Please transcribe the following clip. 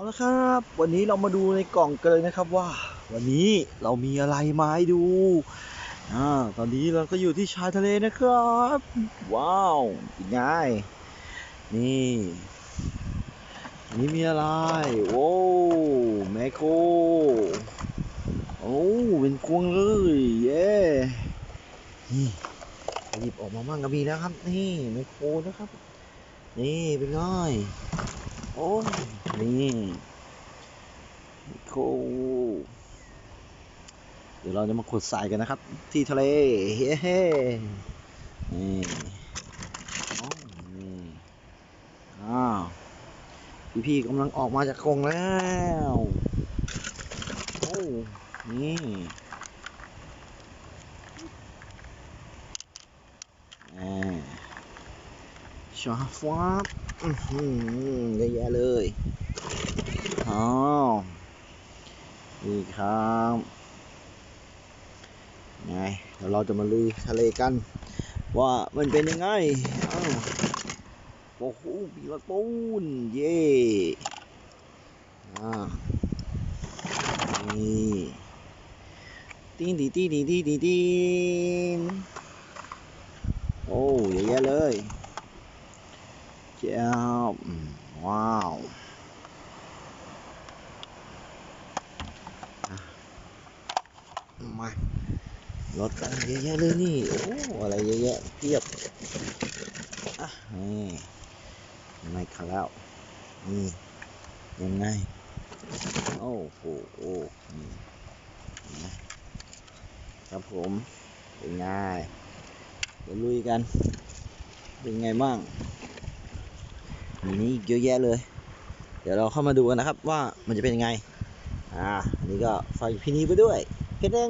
เอาละครับ วันนี้เรามาดูในกล่องกันเลยนะครับว่า วันนี้เรามีอะไรมาให้ดูอ่าตอนนี้เราก็อยู่ที่ชายทะเลนะครับ ว้าวเป็นไงนี่นนี้มีอะไรโว้แมโครโอ้เป็นกวงเลยเย้นี่หยิบออกมามั่งก็มีนะครับ นี่แมโครนะครับ นี่เป็นไง โอ้ยนี่โคเดี๋ยวเราจะมาขุดทรายกันนะครับ ที่ทะเล เฮ้เฮ้นี่อ๋อนี่อ้าวพี่ๆกำลังออกมาจากกรงแล้วโอ้นี่อ่าชาฟวับอื้อหือ เยอะแยะเลยอ๋อนี่ครับไงเดี๋ยวเราจะมาลุยทะเลกัน ว่ามันเป็นยังไงอ้าวโอ้โหปีละปูนเย่อ่านี่ตีนดีตีดีตีดีตีนโอ้เยอะแยะเลย เจ้าอืมว้าวอะมารถกันเยอะแยะเลยนี่ โอ้ อะไรเยอะแยะเพียบอะนี่ไม่ขาแล้วนี่ยังไง โอ้โหโอ้นี่เห็นไหมครับผมเป็นไงเดี๋ยวลุยกัน เป็นไงบ้าง มีนี้อีกเยอะแยะเลย เดี๋ยวเราเข้ามาดูกันนะครับว่ามันจะเป็นยังไง อ่า อันนี้ก็ฝากพี่นี้ไปด้วยเพชรแดง